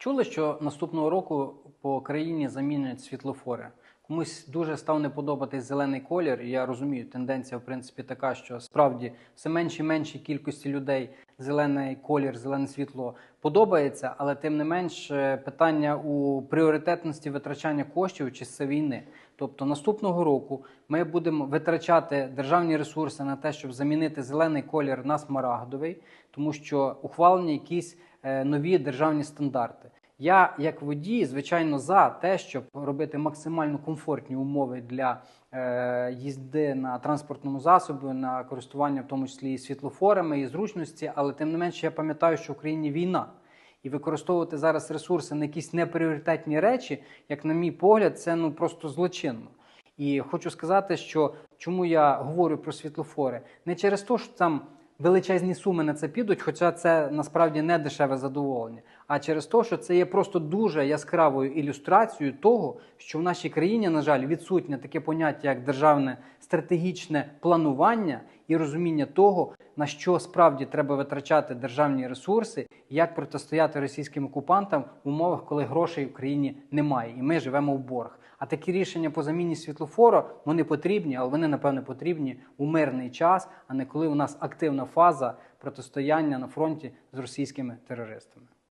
Чули, що наступного року по країні замінять світлофори. Комусь дуже став не подобатись зелений колір. І я розумію, тенденція в принципі така, що справді все меншій меншій кількості людей зелений колір, зелене світло подобається, але тим не менш е, питання у пріоритетності витрачання коштів в часи війни. Тобто наступного року ми будемо витрачати державні ресурси на те, щоб замінити зелений колір на смарагдовий, тому що ухвалені якісь нові державні стандарти. Я, як водій, звичайно, за те, щоб робити максимально комфортні умови для е, їзди на транспортному засобі, на користування, в тому числі і світлофорами, і зручності. Але тим не менше, я пам'ятаю, що в Україні війна. І використовувати зараз ресурси на якісь непріоритетні речі, як на мій погляд, це ну просто злочинно. І хочу сказати, що чому я говорю про світлофори, не через те, що там величезні суми на це підуть, хоча це насправді не дешеве задоволення, а через те, що це є просто дуже яскравою ілюстрацією того, що в нашій країні, на жаль, відсутнє таке поняття, як державне стратегічне планування і розуміння того, на що справді треба витрачати державні ресурси, як протистояти російським окупантам в умовах, коли грошей в країні немає, і ми живемо в борг. А такі рішення по заміні світлофору вони потрібні, але вони напевне потрібні у мирний час, а не коли у нас активна фаза протистояння на фронті з російськими терористами.